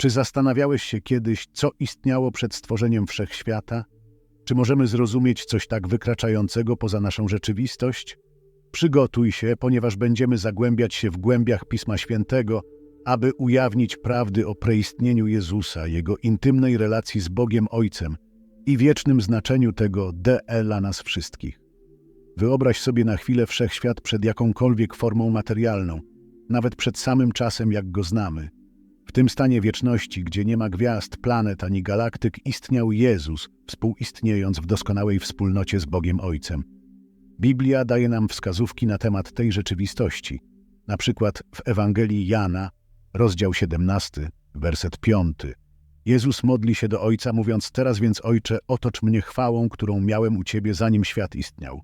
Czy zastanawiałeś się kiedyś, co istniało przed stworzeniem wszechświata? Czy możemy zrozumieć coś tak wykraczającego poza naszą rzeczywistość? Przygotuj się, ponieważ będziemy zagłębiać się w głębiach Pisma Świętego, aby ujawnić prawdy o preistnieniu Jezusa, Jego intymnej relacji z Bogiem Ojcem i wiecznym znaczeniu tego DE dla nas wszystkich. Wyobraź sobie na chwilę wszechświat przed jakąkolwiek formą materialną, nawet przed samym czasem, jak go znamy. W tym stanie wieczności, gdzie nie ma gwiazd, planet ani galaktyk, istniał Jezus, współistniejąc w doskonałej wspólnocie z Bogiem Ojcem. Biblia daje nam wskazówki na temat tej rzeczywistości. Na przykład w Ewangelii Jana, rozdział 17, werset 5. Jezus modli się do Ojca, mówiąc: Teraz więc, Ojcze, otocz mnie chwałą, którą miałem u Ciebie, zanim świat istniał.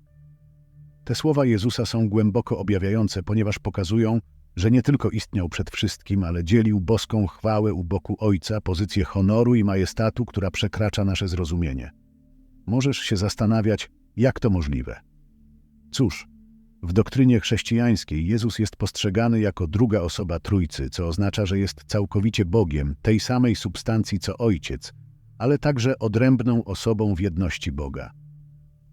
Te słowa Jezusa są głęboko objawiające, ponieważ pokazują, że nie tylko istniał przed wszystkim, ale dzielił boską chwałę u boku Ojca, pozycję honoru i majestatu, która przekracza nasze zrozumienie. Możesz się zastanawiać, jak to możliwe. Cóż, w doktrynie chrześcijańskiej Jezus jest postrzegany jako druga osoba Trójcy, co oznacza, że jest całkowicie Bogiem, tej samej substancji co Ojciec, ale także odrębną osobą w jedności Boga.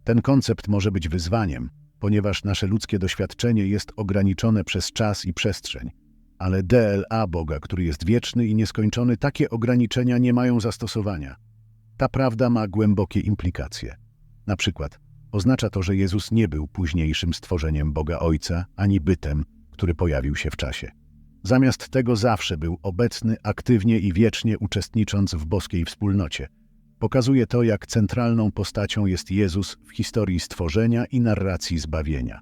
Ten koncept może być wyzwaniem, ponieważ nasze ludzkie doświadczenie jest ograniczone przez czas i przestrzeń. Ale DLA Boga, który jest wieczny i nieskończony, takie ograniczenia nie mają zastosowania. Ta prawda ma głębokie implikacje. Na przykład, oznacza to, że Jezus nie był późniejszym stworzeniem Boga Ojca, ani bytem, który pojawił się w czasie. Zamiast tego zawsze był obecny, aktywnie i wiecznie uczestnicząc w boskiej wspólnocie – Pokazuje to, jak centralną postacią jest Jezus w historii stworzenia i narracji zbawienia.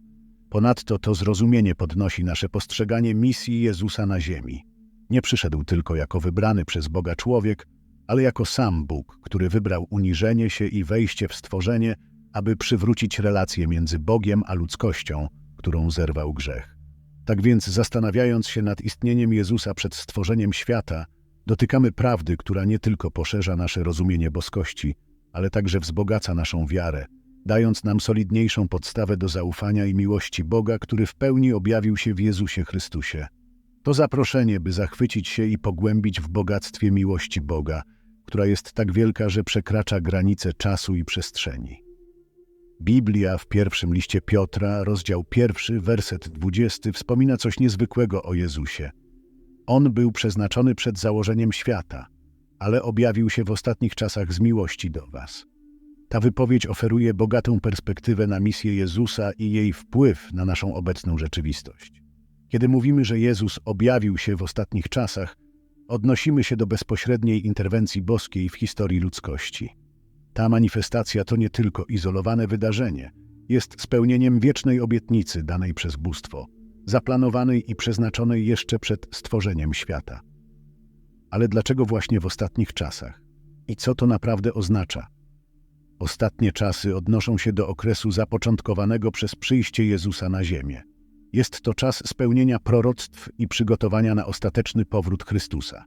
Ponadto to zrozumienie podnosi nasze postrzeganie misji Jezusa na ziemi. Nie przyszedł tylko jako wybrany przez Boga człowiek, ale jako sam Bóg, który wybrał uniżenie się i wejście w stworzenie, aby przywrócić relację między Bogiem a ludzkością, którą zerwał grzech. Tak więc, zastanawiając się nad istnieniem Jezusa przed stworzeniem świata, Dotykamy prawdy, która nie tylko poszerza nasze rozumienie boskości, ale także wzbogaca naszą wiarę, dając nam solidniejszą podstawę do zaufania i miłości Boga, który w pełni objawił się w Jezusie Chrystusie. To zaproszenie, by zachwycić się i pogłębić w bogactwie miłości Boga, która jest tak wielka, że przekracza granice czasu i przestrzeni. Biblia w pierwszym liście Piotra, rozdział pierwszy, werset dwudziesty, wspomina coś niezwykłego o Jezusie – on był przeznaczony przed założeniem świata, ale objawił się w ostatnich czasach z miłości do Was. Ta wypowiedź oferuje bogatą perspektywę na misję Jezusa i jej wpływ na naszą obecną rzeczywistość. Kiedy mówimy, że Jezus objawił się w ostatnich czasach, odnosimy się do bezpośredniej interwencji boskiej w historii ludzkości. Ta manifestacja to nie tylko izolowane wydarzenie, jest spełnieniem wiecznej obietnicy danej przez bóstwo – zaplanowanej i przeznaczonej jeszcze przed stworzeniem świata. Ale dlaczego właśnie w ostatnich czasach? I co to naprawdę oznacza? Ostatnie czasy odnoszą się do okresu zapoczątkowanego przez przyjście Jezusa na ziemię. Jest to czas spełnienia proroctw i przygotowania na ostateczny powrót Chrystusa.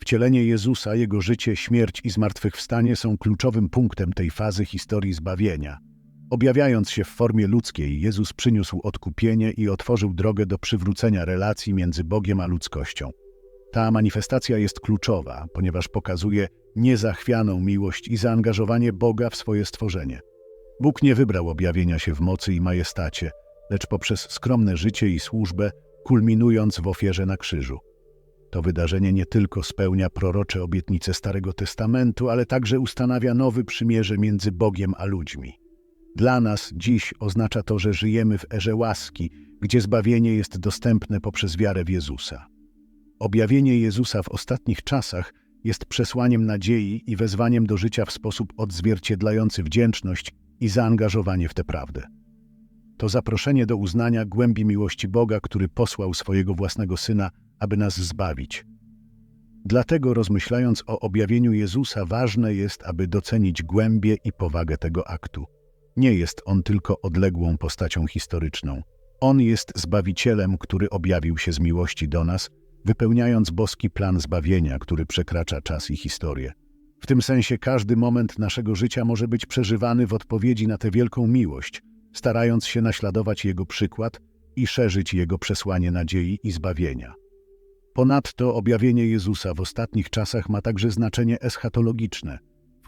Wcielenie Jezusa, Jego życie, śmierć i zmartwychwstanie są kluczowym punktem tej fazy historii zbawienia – Objawiając się w formie ludzkiej, Jezus przyniósł odkupienie i otworzył drogę do przywrócenia relacji między Bogiem a ludzkością. Ta manifestacja jest kluczowa, ponieważ pokazuje niezachwianą miłość i zaangażowanie Boga w swoje stworzenie. Bóg nie wybrał objawienia się w mocy i majestacie, lecz poprzez skromne życie i służbę, kulminując w ofierze na krzyżu. To wydarzenie nie tylko spełnia prorocze obietnice Starego Testamentu, ale także ustanawia nowy przymierze między Bogiem a ludźmi. Dla nas dziś oznacza to, że żyjemy w erze łaski, gdzie zbawienie jest dostępne poprzez wiarę w Jezusa. Objawienie Jezusa w ostatnich czasach jest przesłaniem nadziei i wezwaniem do życia w sposób odzwierciedlający wdzięczność i zaangażowanie w tę prawdę. To zaproszenie do uznania głębi miłości Boga, który posłał swojego własnego Syna, aby nas zbawić. Dlatego rozmyślając o objawieniu Jezusa, ważne jest, aby docenić głębię i powagę tego aktu. Nie jest on tylko odległą postacią historyczną. On jest Zbawicielem, który objawił się z miłości do nas, wypełniając boski plan zbawienia, który przekracza czas i historię. W tym sensie każdy moment naszego życia może być przeżywany w odpowiedzi na tę wielką miłość, starając się naśladować Jego przykład i szerzyć Jego przesłanie nadziei i zbawienia. Ponadto objawienie Jezusa w ostatnich czasach ma także znaczenie eschatologiczne.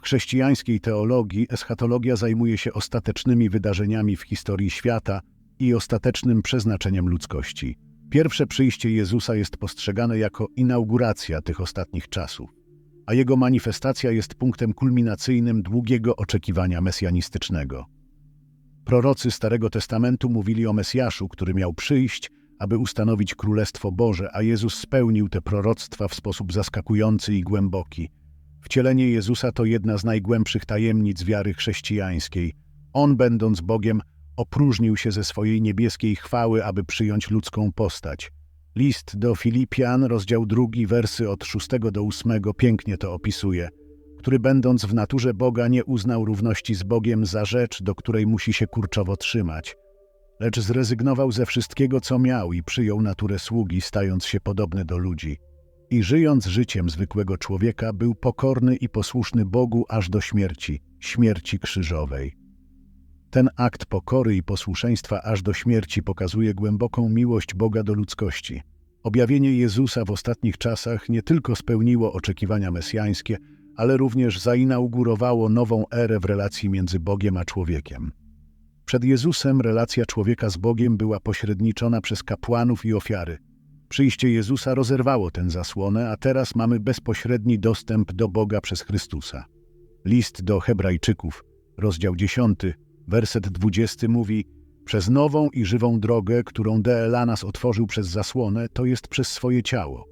Chrześcijańskiej teologii eschatologia zajmuje się ostatecznymi wydarzeniami w historii świata i ostatecznym przeznaczeniem ludzkości. Pierwsze przyjście Jezusa jest postrzegane jako inauguracja tych ostatnich czasów, a jego manifestacja jest punktem kulminacyjnym długiego oczekiwania mesjanistycznego. Prorocy Starego Testamentu mówili o Mesjaszu, który miał przyjść, aby ustanowić Królestwo Boże, a Jezus spełnił te proroctwa w sposób zaskakujący i głęboki. Wcielenie Jezusa to jedna z najgłębszych tajemnic wiary chrześcijańskiej. On, będąc Bogiem, opróżnił się ze swojej niebieskiej chwały, aby przyjąć ludzką postać. List do Filipian, rozdział drugi, wersy od szóstego do ósmego, pięknie to opisuje, który będąc w naturze Boga nie uznał równości z Bogiem za rzecz, do której musi się kurczowo trzymać, lecz zrezygnował ze wszystkiego, co miał i przyjął naturę sługi, stając się podobny do ludzi. I żyjąc życiem zwykłego człowieka, był pokorny i posłuszny Bogu aż do śmierci, śmierci krzyżowej. Ten akt pokory i posłuszeństwa aż do śmierci pokazuje głęboką miłość Boga do ludzkości. Objawienie Jezusa w ostatnich czasach nie tylko spełniło oczekiwania mesjańskie, ale również zainaugurowało nową erę w relacji między Bogiem a człowiekiem. Przed Jezusem relacja człowieka z Bogiem była pośredniczona przez kapłanów i ofiary. Przyjście Jezusa rozerwało tę zasłonę, a teraz mamy bezpośredni dostęp do Boga przez Chrystusa. List do Hebrajczyków, rozdział 10, werset 20 mówi Przez nową i żywą drogę, którą DLA nas otworzył przez zasłonę, to jest przez swoje ciało.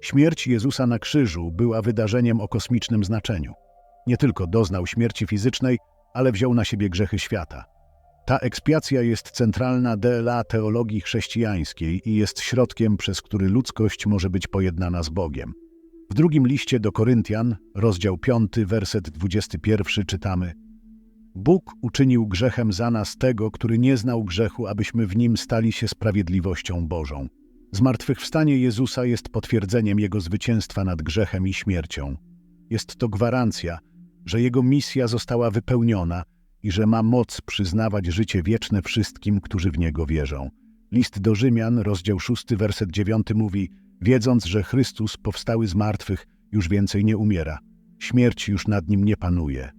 Śmierć Jezusa na krzyżu była wydarzeniem o kosmicznym znaczeniu. Nie tylko doznał śmierci fizycznej, ale wziął na siebie grzechy świata. Ta ekspiacja jest centralna DLA teologii chrześcijańskiej i jest środkiem, przez który ludzkość może być pojednana z Bogiem. W drugim liście do Koryntian, rozdział 5, werset 21 czytamy Bóg uczynił grzechem za nas tego, który nie znał grzechu, abyśmy w nim stali się sprawiedliwością Bożą. Zmartwychwstanie Jezusa jest potwierdzeniem Jego zwycięstwa nad grzechem i śmiercią. Jest to gwarancja, że Jego misja została wypełniona i że ma moc przyznawać życie wieczne wszystkim, którzy w Niego wierzą. List do Rzymian, rozdział 6, werset 9 mówi Wiedząc, że Chrystus powstały z martwych, już więcej nie umiera. Śmierć już nad Nim nie panuje.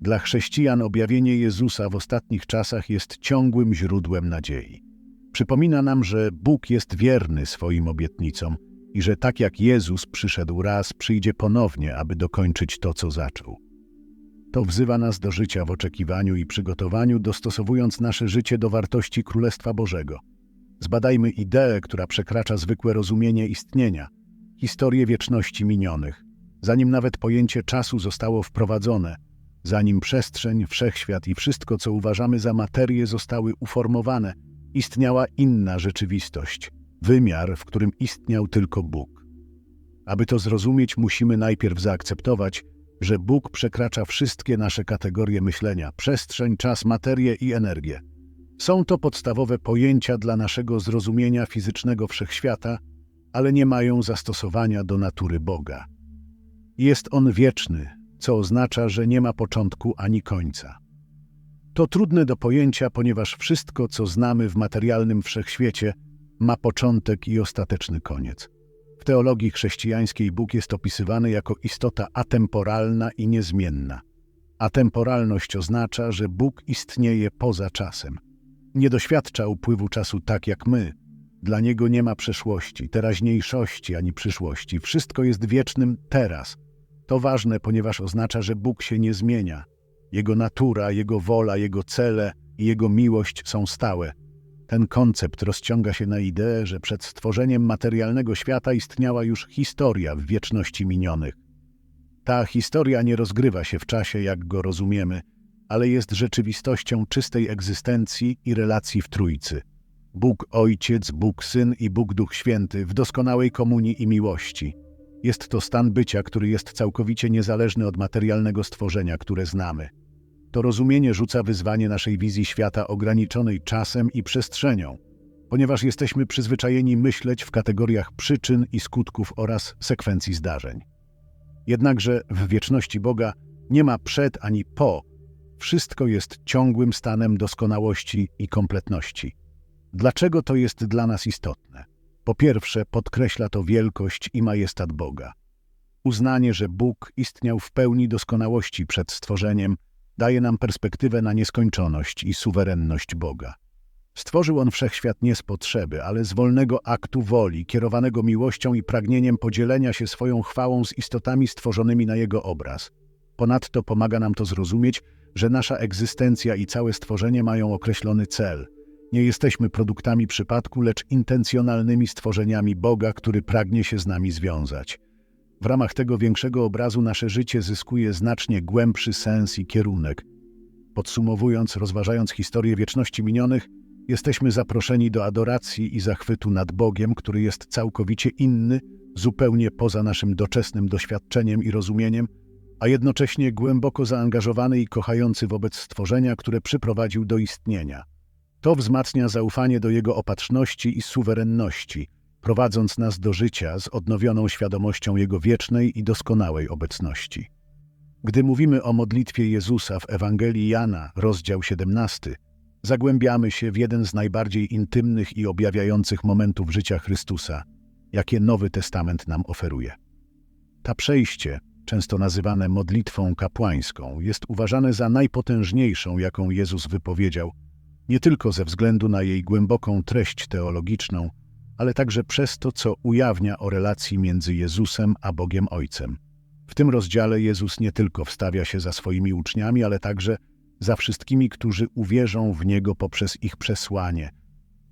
Dla chrześcijan objawienie Jezusa w ostatnich czasach jest ciągłym źródłem nadziei. Przypomina nam, że Bóg jest wierny swoim obietnicom i że tak jak Jezus przyszedł raz, przyjdzie ponownie, aby dokończyć to, co zaczął. To wzywa nas do życia w oczekiwaniu i przygotowaniu, dostosowując nasze życie do wartości Królestwa Bożego. Zbadajmy ideę, która przekracza zwykłe rozumienie istnienia, historię wieczności minionych, zanim nawet pojęcie czasu zostało wprowadzone, zanim przestrzeń, wszechświat i wszystko, co uważamy za materię, zostały uformowane, istniała inna rzeczywistość, wymiar, w którym istniał tylko Bóg. Aby to zrozumieć, musimy najpierw zaakceptować, że Bóg przekracza wszystkie nasze kategorie myślenia przestrzeń, czas, materię i energię. Są to podstawowe pojęcia dla naszego zrozumienia fizycznego wszechświata, ale nie mają zastosowania do natury Boga. Jest on wieczny, co oznacza, że nie ma początku ani końca. To trudne do pojęcia, ponieważ wszystko, co znamy w materialnym wszechświecie, ma początek i ostateczny koniec. W teologii chrześcijańskiej Bóg jest opisywany jako istota atemporalna i niezmienna. Atemporalność oznacza, że Bóg istnieje poza czasem. Nie doświadcza upływu czasu tak jak my. Dla Niego nie ma przeszłości, teraźniejszości ani przyszłości. Wszystko jest wiecznym teraz. To ważne, ponieważ oznacza, że Bóg się nie zmienia. Jego natura, Jego wola, Jego cele i Jego miłość są stałe – ten koncept rozciąga się na ideę, że przed stworzeniem materialnego świata istniała już historia w wieczności minionych. Ta historia nie rozgrywa się w czasie, jak go rozumiemy, ale jest rzeczywistością czystej egzystencji i relacji w Trójcy. Bóg Ojciec, Bóg Syn i Bóg Duch Święty w doskonałej komunii i miłości. Jest to stan bycia, który jest całkowicie niezależny od materialnego stworzenia, które znamy. To rozumienie rzuca wyzwanie naszej wizji świata ograniczonej czasem i przestrzenią, ponieważ jesteśmy przyzwyczajeni myśleć w kategoriach przyczyn i skutków oraz sekwencji zdarzeń. Jednakże w wieczności Boga nie ma przed ani po, wszystko jest ciągłym stanem doskonałości i kompletności. Dlaczego to jest dla nas istotne? Po pierwsze, podkreśla to wielkość i majestat Boga. Uznanie, że Bóg istniał w pełni doskonałości przed stworzeniem, daje nam perspektywę na nieskończoność i suwerenność Boga. Stworzył On wszechświat nie z potrzeby, ale z wolnego aktu woli, kierowanego miłością i pragnieniem podzielenia się swoją chwałą z istotami stworzonymi na Jego obraz. Ponadto pomaga nam to zrozumieć, że nasza egzystencja i całe stworzenie mają określony cel. Nie jesteśmy produktami przypadku, lecz intencjonalnymi stworzeniami Boga, który pragnie się z nami związać. W ramach tego większego obrazu nasze życie zyskuje znacznie głębszy sens i kierunek. Podsumowując, rozważając historię wieczności minionych, jesteśmy zaproszeni do adoracji i zachwytu nad Bogiem, który jest całkowicie inny, zupełnie poza naszym doczesnym doświadczeniem i rozumieniem, a jednocześnie głęboko zaangażowany i kochający wobec stworzenia, które przyprowadził do istnienia. To wzmacnia zaufanie do Jego opatrzności i suwerenności, prowadząc nas do życia z odnowioną świadomością Jego wiecznej i doskonałej obecności. Gdy mówimy o modlitwie Jezusa w Ewangelii Jana, rozdział 17, zagłębiamy się w jeden z najbardziej intymnych i objawiających momentów życia Chrystusa, jakie Nowy Testament nam oferuje. Ta przejście, często nazywane modlitwą kapłańską, jest uważane za najpotężniejszą, jaką Jezus wypowiedział, nie tylko ze względu na jej głęboką treść teologiczną, ale także przez to, co ujawnia o relacji między Jezusem a Bogiem Ojcem. W tym rozdziale Jezus nie tylko wstawia się za swoimi uczniami, ale także za wszystkimi, którzy uwierzą w Niego poprzez ich przesłanie.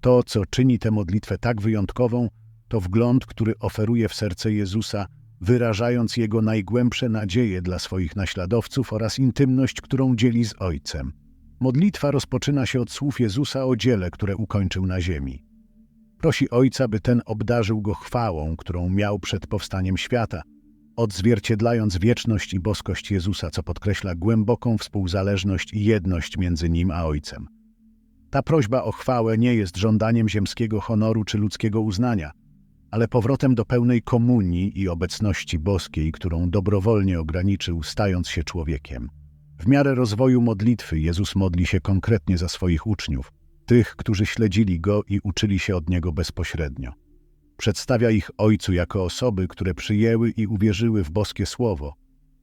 To, co czyni tę modlitwę tak wyjątkową, to wgląd, który oferuje w serce Jezusa, wyrażając Jego najgłębsze nadzieje dla swoich naśladowców oraz intymność, którą dzieli z Ojcem. Modlitwa rozpoczyna się od słów Jezusa o dziele, które ukończył na ziemi. Prosi Ojca, by ten obdarzył go chwałą, którą miał przed powstaniem świata, odzwierciedlając wieczność i boskość Jezusa, co podkreśla głęboką współzależność i jedność między Nim a Ojcem. Ta prośba o chwałę nie jest żądaniem ziemskiego honoru czy ludzkiego uznania, ale powrotem do pełnej komunii i obecności boskiej, którą dobrowolnie ograniczył, stając się człowiekiem. W miarę rozwoju modlitwy Jezus modli się konkretnie za swoich uczniów, tych, którzy śledzili Go i uczyli się od Niego bezpośrednio. Przedstawia ich Ojcu jako osoby, które przyjęły i uwierzyły w boskie Słowo,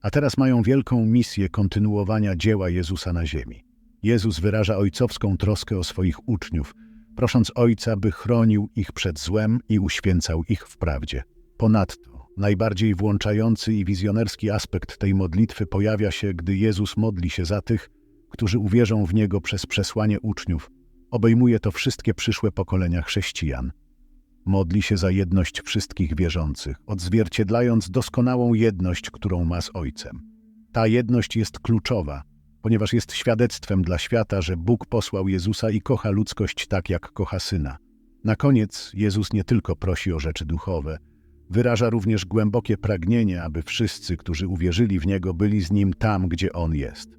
a teraz mają wielką misję kontynuowania dzieła Jezusa na ziemi. Jezus wyraża ojcowską troskę o swoich uczniów, prosząc Ojca, by chronił ich przed złem i uświęcał ich w prawdzie. Ponadto, najbardziej włączający i wizjonerski aspekt tej modlitwy pojawia się, gdy Jezus modli się za tych, którzy uwierzą w Niego przez przesłanie uczniów. Obejmuje to wszystkie przyszłe pokolenia chrześcijan. Modli się za jedność wszystkich wierzących, odzwierciedlając doskonałą jedność, którą ma z Ojcem. Ta jedność jest kluczowa, ponieważ jest świadectwem dla świata, że Bóg posłał Jezusa i kocha ludzkość tak, jak kocha Syna. Na koniec Jezus nie tylko prosi o rzeczy duchowe, wyraża również głębokie pragnienie, aby wszyscy, którzy uwierzyli w Niego, byli z Nim tam, gdzie On jest.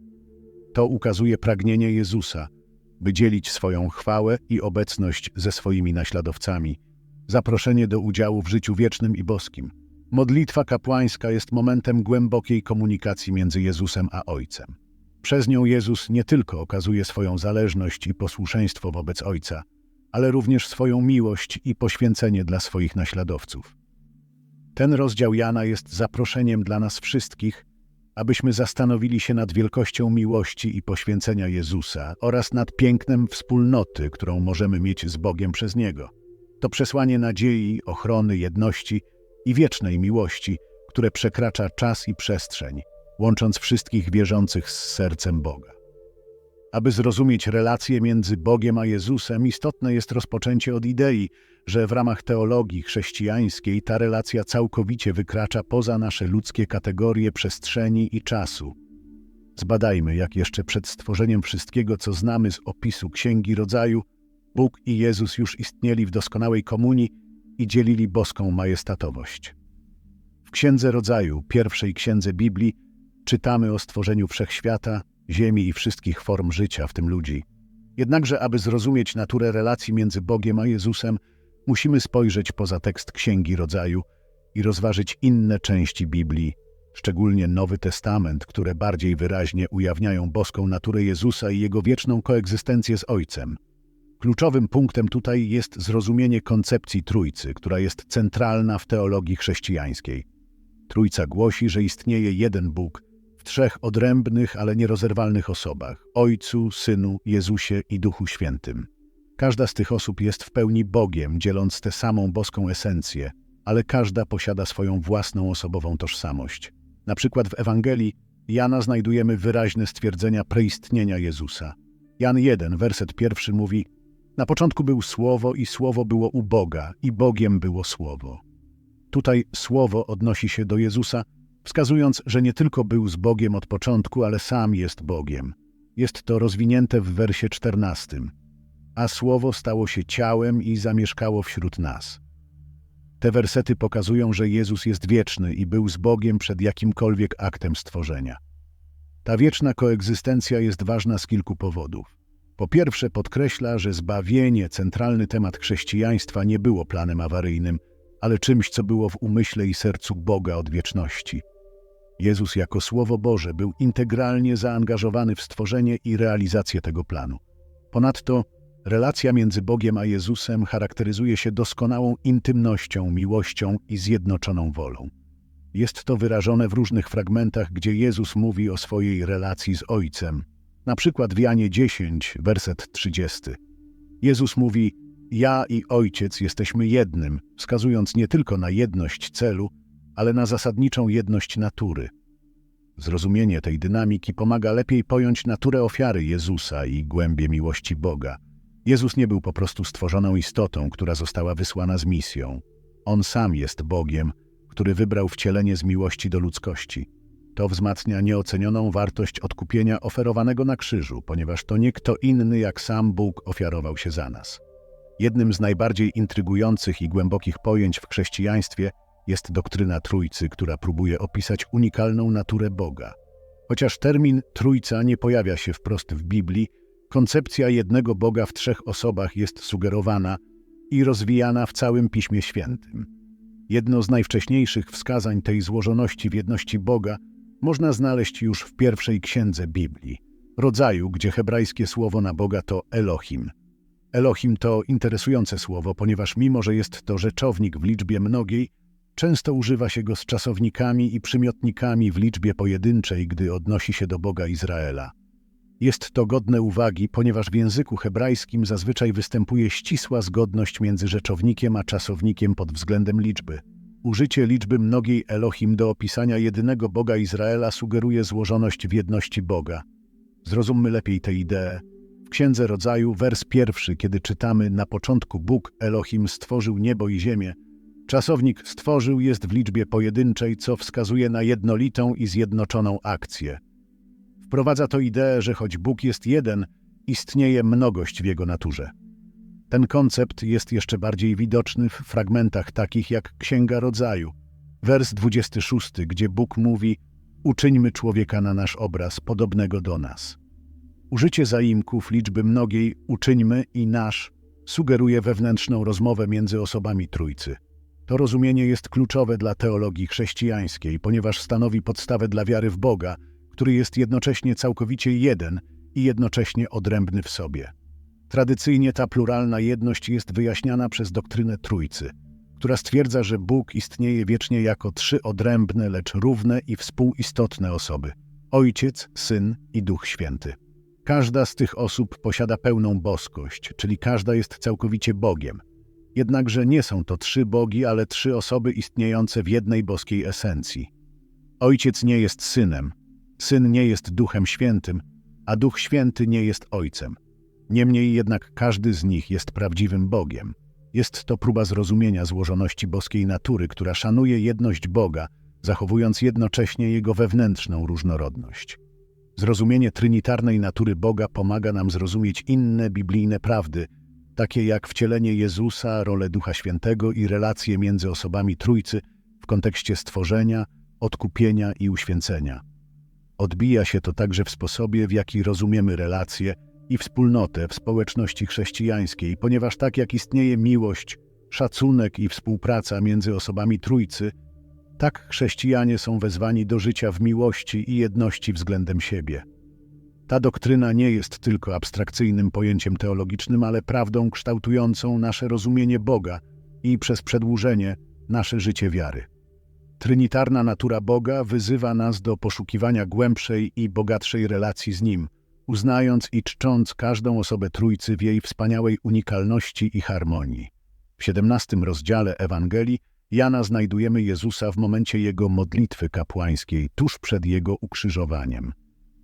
To ukazuje pragnienie Jezusa, by dzielić swoją chwałę i obecność ze swoimi naśladowcami – zaproszenie do udziału w życiu wiecznym i boskim. Modlitwa kapłańska jest momentem głębokiej komunikacji między Jezusem a Ojcem. Przez nią Jezus nie tylko okazuje swoją zależność i posłuszeństwo wobec Ojca, ale również swoją miłość i poświęcenie dla swoich naśladowców. Ten rozdział Jana jest zaproszeniem dla nas wszystkich, abyśmy zastanowili się nad wielkością miłości i poświęcenia Jezusa oraz nad pięknem wspólnoty, którą możemy mieć z Bogiem przez Niego. To przesłanie nadziei, ochrony, jedności i wiecznej miłości, które przekracza czas i przestrzeń, łącząc wszystkich wierzących z sercem Boga. Aby zrozumieć relacje między Bogiem a Jezusem, istotne jest rozpoczęcie od idei, że w ramach teologii chrześcijańskiej ta relacja całkowicie wykracza poza nasze ludzkie kategorie przestrzeni i czasu. Zbadajmy, jak jeszcze przed stworzeniem wszystkiego, co znamy z opisu Księgi Rodzaju, Bóg i Jezus już istnieli w doskonałej komunii i dzielili boską majestatowość. W Księdze Rodzaju, pierwszej księdze Biblii, czytamy o stworzeniu wszechświata, ziemi i wszystkich form życia, w tym ludzi. Jednakże, aby zrozumieć naturę relacji między Bogiem a Jezusem, musimy spojrzeć poza tekst Księgi Rodzaju i rozważyć inne części Biblii, szczególnie Nowy Testament, które bardziej wyraźnie ujawniają boską naturę Jezusa i jego wieczną koegzystencję z Ojcem. Kluczowym punktem tutaj jest zrozumienie koncepcji Trójcy, która jest centralna w teologii chrześcijańskiej. Trójca głosi, że istnieje jeden Bóg w trzech odrębnych, ale nierozerwalnych osobach Ojcu, Synu, Jezusie i Duchu Świętym. Każda z tych osób jest w pełni Bogiem, dzieląc tę samą boską esencję, ale każda posiada swoją własną osobową tożsamość. Na przykład w Ewangelii Jana znajdujemy wyraźne stwierdzenia preistnienia Jezusa. Jan 1, werset pierwszy mówi Na początku był Słowo i Słowo było u Boga i Bogiem było Słowo. Tutaj Słowo odnosi się do Jezusa, wskazując, że nie tylko był z Bogiem od początku, ale sam jest Bogiem. Jest to rozwinięte w wersie czternastym. A Słowo stało się ciałem i zamieszkało wśród nas. Te wersety pokazują, że Jezus jest wieczny i był z Bogiem przed jakimkolwiek aktem stworzenia. Ta wieczna koegzystencja jest ważna z kilku powodów. Po pierwsze, podkreśla, że zbawienie, centralny temat chrześcijaństwa, nie było planem awaryjnym, ale czymś, co było w umyśle i sercu Boga od wieczności. Jezus jako Słowo Boże był integralnie zaangażowany w stworzenie i realizację tego planu. Ponadto relacja między Bogiem a Jezusem charakteryzuje się doskonałą intymnością, miłością i zjednoczoną wolą. Jest to wyrażone w różnych fragmentach, gdzie Jezus mówi o swojej relacji z Ojcem. Na przykład w Janie 10, werset 30. Jezus mówi: Ja i Ojciec jesteśmy jednym, wskazując nie tylko na jedność celu, ale na zasadniczą jedność natury. Zrozumienie tej dynamiki pomaga lepiej pojąć naturę ofiary Jezusa i głębie miłości Boga. Jezus nie był po prostu stworzoną istotą, która została wysłana z misją. On sam jest Bogiem, który wybrał wcielenie z miłości do ludzkości. To wzmacnia nieocenioną wartość odkupienia oferowanego na krzyżu, ponieważ to nie kto inny jak sam Bóg ofiarował się za nas. Jednym z najbardziej intrygujących i głębokich pojęć w chrześcijaństwie jest doktryna Trójcy, która próbuje opisać unikalną naturę Boga. Chociaż termin Trójca nie pojawia się wprost w Biblii, koncepcja jednego Boga w trzech osobach jest sugerowana i rozwijana w całym Piśmie Świętym. Jedno z najwcześniejszych wskazań tej złożoności w jedności Boga można znaleźć już w pierwszej księdze Biblii, rodzaju, gdzie hebrajskie słowo na Boga to Elohim. Elohim to interesujące słowo, ponieważ mimo, że jest to rzeczownik w liczbie mnogiej, często używa się go z czasownikami i przymiotnikami w liczbie pojedynczej, gdy odnosi się do Boga Izraela. Jest to godne uwagi, ponieważ w języku hebrajskim zazwyczaj występuje ścisła zgodność między rzeczownikiem a czasownikiem pod względem liczby. Użycie liczby mnogiej Elohim do opisania jedynego Boga Izraela sugeruje złożoność w jedności Boga. Zrozummy lepiej tę ideę. Księdze Rodzaju, wers pierwszy, kiedy czytamy na początku Bóg Elohim stworzył niebo i ziemię, czasownik stworzył jest w liczbie pojedynczej, co wskazuje na jednolitą i zjednoczoną akcję. Wprowadza to ideę, że choć Bóg jest jeden, istnieje mnogość w jego naturze. Ten koncept jest jeszcze bardziej widoczny w fragmentach takich jak Księga Rodzaju, wers 26, gdzie Bóg mówi Uczyńmy człowieka na nasz obraz, podobnego do nas. Użycie zaimków liczby mnogiej uczyńmy i nasz sugeruje wewnętrzną rozmowę między osobami Trójcy. To rozumienie jest kluczowe dla teologii chrześcijańskiej, ponieważ stanowi podstawę dla wiary w Boga – który jest jednocześnie całkowicie jeden i jednocześnie odrębny w sobie. Tradycyjnie ta pluralna jedność jest wyjaśniana przez doktrynę Trójcy, która stwierdza, że Bóg istnieje wiecznie jako trzy odrębne, lecz równe i współistotne osoby Ojciec, Syn i Duch Święty. Każda z tych osób posiada pełną boskość, czyli każda jest całkowicie Bogiem. Jednakże nie są to trzy bogi, ale trzy osoby istniejące w jednej boskiej esencji. Ojciec nie jest synem, Syn nie jest Duchem Świętym, a Duch Święty nie jest Ojcem. Niemniej jednak każdy z nich jest prawdziwym Bogiem. Jest to próba zrozumienia złożoności boskiej natury, która szanuje jedność Boga, zachowując jednocześnie jego wewnętrzną różnorodność. Zrozumienie trinitarnej natury Boga pomaga nam zrozumieć inne biblijne prawdy, takie jak wcielenie Jezusa, rolę Ducha Świętego i relacje między osobami Trójcy w kontekście stworzenia, odkupienia i uświęcenia. Odbija się to także w sposobie, w jaki rozumiemy relacje i wspólnotę w społeczności chrześcijańskiej, ponieważ tak jak istnieje miłość, szacunek i współpraca między osobami Trójcy, tak chrześcijanie są wezwani do życia w miłości i jedności względem siebie. Ta doktryna nie jest tylko abstrakcyjnym pojęciem teologicznym, ale prawdą kształtującą nasze rozumienie Boga i przez przedłużenie nasze życie wiary. Trinitarna natura Boga wyzywa nas do poszukiwania głębszej i bogatszej relacji z Nim, uznając i czcząc każdą osobę Trójcy w jej wspaniałej unikalności i harmonii. W 17 rozdziale Ewangelii Jana znajdujemy Jezusa w momencie Jego modlitwy kapłańskiej, tuż przed Jego ukrzyżowaniem.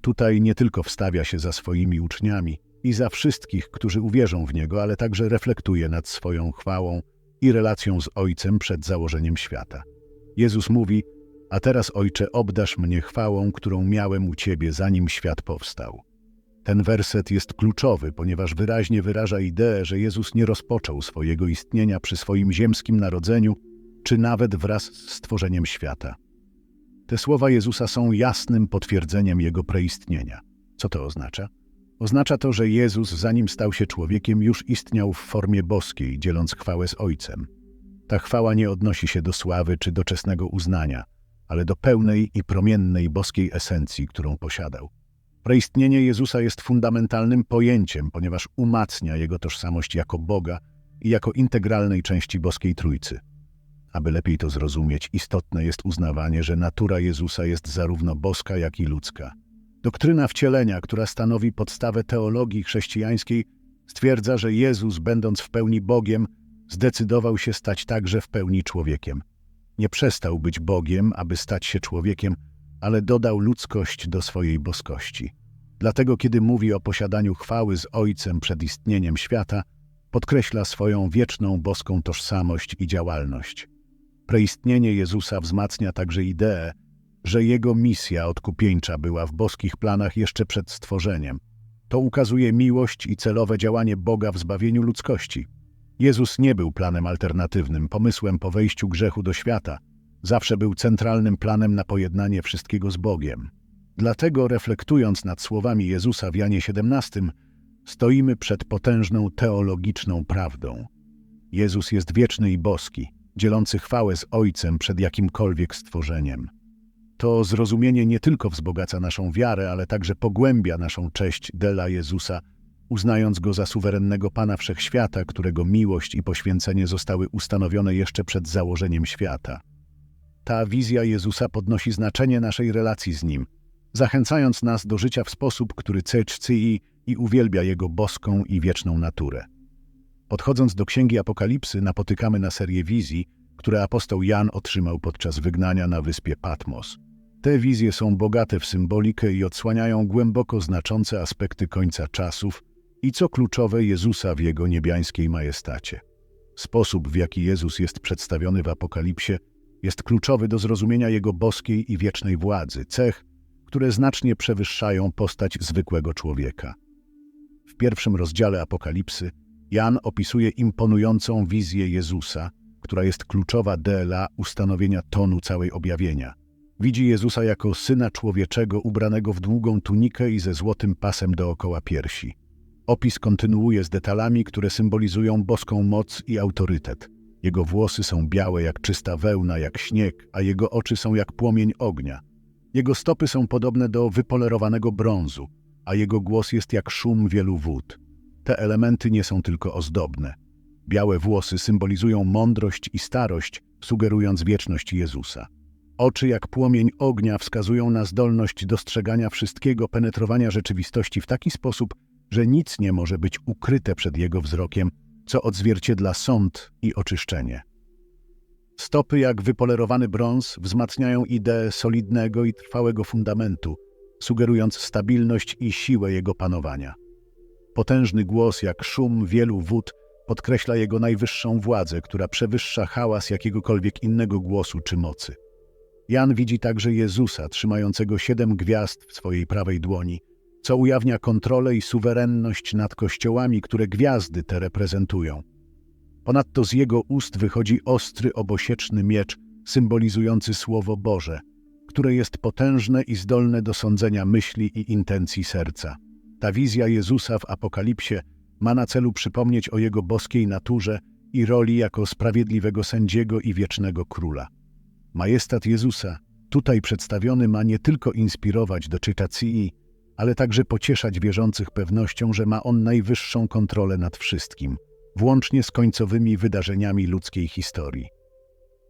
Tutaj nie tylko wstawia się za swoimi uczniami i za wszystkich, którzy uwierzą w Niego, ale także reflektuje nad swoją chwałą i relacją z Ojcem przed założeniem świata. Jezus mówi, a teraz Ojcze obdasz mnie chwałą, którą miałem u Ciebie, zanim świat powstał. Ten werset jest kluczowy, ponieważ wyraźnie wyraża ideę, że Jezus nie rozpoczął swojego istnienia przy swoim ziemskim narodzeniu, czy nawet wraz z stworzeniem świata. Te słowa Jezusa są jasnym potwierdzeniem Jego preistnienia. Co to oznacza? Oznacza to, że Jezus, zanim stał się człowiekiem, już istniał w formie boskiej, dzieląc chwałę z Ojcem. Ta chwała nie odnosi się do sławy czy doczesnego uznania, ale do pełnej i promiennej boskiej esencji, którą posiadał. Preistnienie Jezusa jest fundamentalnym pojęciem, ponieważ umacnia Jego tożsamość jako Boga i jako integralnej części boskiej Trójcy. Aby lepiej to zrozumieć, istotne jest uznawanie, że natura Jezusa jest zarówno boska, jak i ludzka. Doktryna wcielenia, która stanowi podstawę teologii chrześcijańskiej, stwierdza, że Jezus, będąc w pełni Bogiem, zdecydował się stać także w pełni człowiekiem. Nie przestał być Bogiem, aby stać się człowiekiem, ale dodał ludzkość do swojej boskości. Dlatego, kiedy mówi o posiadaniu chwały z Ojcem przed istnieniem świata, podkreśla swoją wieczną boską tożsamość i działalność. Preistnienie Jezusa wzmacnia także ideę, że Jego misja odkupieńcza była w boskich planach jeszcze przed stworzeniem. To ukazuje miłość i celowe działanie Boga w zbawieniu ludzkości. Jezus nie był planem alternatywnym, pomysłem po wejściu grzechu do świata. Zawsze był centralnym planem na pojednanie wszystkiego z Bogiem. Dlatego, reflektując nad słowami Jezusa w Janie 17, stoimy przed potężną teologiczną prawdą. Jezus jest wieczny i boski, dzielący chwałę z Ojcem przed jakimkolwiek stworzeniem. To zrozumienie nie tylko wzbogaca naszą wiarę, ale także pogłębia naszą cześć dla Jezusa, uznając Go za suwerennego Pana Wszechświata, którego miłość i poświęcenie zostały ustanowione jeszcze przed założeniem świata. Ta wizja Jezusa podnosi znaczenie naszej relacji z Nim, zachęcając nas do życia w sposób, który czci i uwielbia Jego boską i wieczną naturę. Podchodząc do Księgi Apokalipsy, napotykamy na serię wizji, które apostoł Jan otrzymał podczas wygnania na wyspie Patmos. Te wizje są bogate w symbolikę i odsłaniają głęboko znaczące aspekty końca czasów i co kluczowe Jezusa w Jego niebiańskiej majestacie. Sposób, w jaki Jezus jest przedstawiony w Apokalipsie, jest kluczowy do zrozumienia Jego boskiej i wiecznej władzy, cech, które znacznie przewyższają postać zwykłego człowieka. W pierwszym rozdziale Apokalipsy Jan opisuje imponującą wizję Jezusa, która jest kluczowa dla ustanowienia tonu całej objawienia. Widzi Jezusa jako Syna Człowieczego ubranego w długą tunikę i ze złotym pasem dookoła piersi. Opis kontynuuje z detalami, które symbolizują boską moc i autorytet. Jego włosy są białe jak czysta wełna, jak śnieg, a jego oczy są jak płomień ognia. Jego stopy są podobne do wypolerowanego brązu, a jego głos jest jak szum wielu wód. Te elementy nie są tylko ozdobne. Białe włosy symbolizują mądrość i starość, sugerując wieczność Jezusa. Oczy jak płomień ognia wskazują na zdolność dostrzegania wszystkiego, penetrowania rzeczywistości w taki sposób, że nic nie może być ukryte przed jego wzrokiem, co odzwierciedla sąd i oczyszczenie. Stopy jak wypolerowany brąz wzmacniają ideę solidnego i trwałego fundamentu, sugerując stabilność i siłę jego panowania. Potężny głos jak szum wielu wód podkreśla jego najwyższą władzę, która przewyższa hałas jakiegokolwiek innego głosu czy mocy. Jan widzi także Jezusa trzymającego siedem gwiazd w swojej prawej dłoni, co ujawnia kontrolę i suwerenność nad kościołami, które gwiazdy te reprezentują. Ponadto z jego ust wychodzi ostry, obosieczny miecz symbolizujący Słowo Boże, które jest potężne i zdolne do sądzenia myśli i intencji serca. Ta wizja Jezusa w Apokalipsie ma na celu przypomnieć o Jego boskiej naturze i roli jako sprawiedliwego sędziego i wiecznego króla. Majestat Jezusa, tutaj przedstawiony, ma nie tylko inspirować do czytacji, ale także pocieszać wierzących pewnością, że ma On najwyższą kontrolę nad wszystkim, włącznie z końcowymi wydarzeniami ludzkiej historii.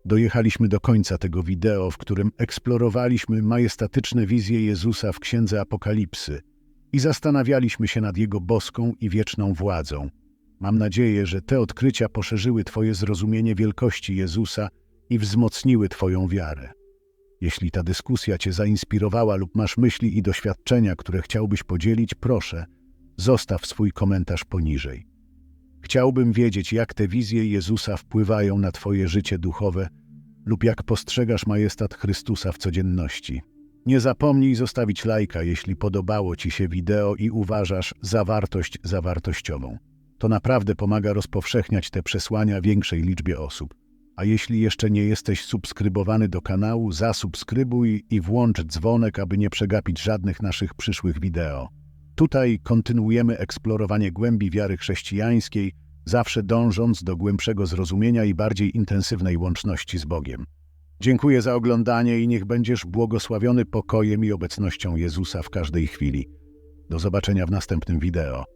Dojechaliśmy do końca tego wideo, w którym eksplorowaliśmy majestatyczne wizje Jezusa w Księdze Apokalipsy i zastanawialiśmy się nad Jego boską i wieczną władzą. Mam nadzieję, że te odkrycia poszerzyły Twoje zrozumienie wielkości Jezusa i wzmocniły Twoją wiarę. Jeśli ta dyskusja Cię zainspirowała lub masz myśli i doświadczenia, które chciałbyś podzielić, proszę, zostaw swój komentarz poniżej. Chciałbym wiedzieć, jak te wizje Jezusa wpływają na Twoje życie duchowe lub jak postrzegasz majestat Chrystusa w codzienności. Nie zapomnij zostawić lajka, jeśli podobało Ci się wideo i uważasz zawartość zawartościową. To naprawdę pomaga rozpowszechniać te przesłania większej liczbie osób. A jeśli jeszcze nie jesteś subskrybowany do kanału, zasubskrybuj i włącz dzwonek, aby nie przegapić żadnych naszych przyszłych wideo. Tutaj kontynuujemy eksplorowanie głębi wiary chrześcijańskiej, zawsze dążąc do głębszego zrozumienia i bardziej intensywnej łączności z Bogiem. Dziękuję za oglądanie i niech będziesz błogosławiony pokojem i obecnością Jezusa w każdej chwili. Do zobaczenia w następnym wideo.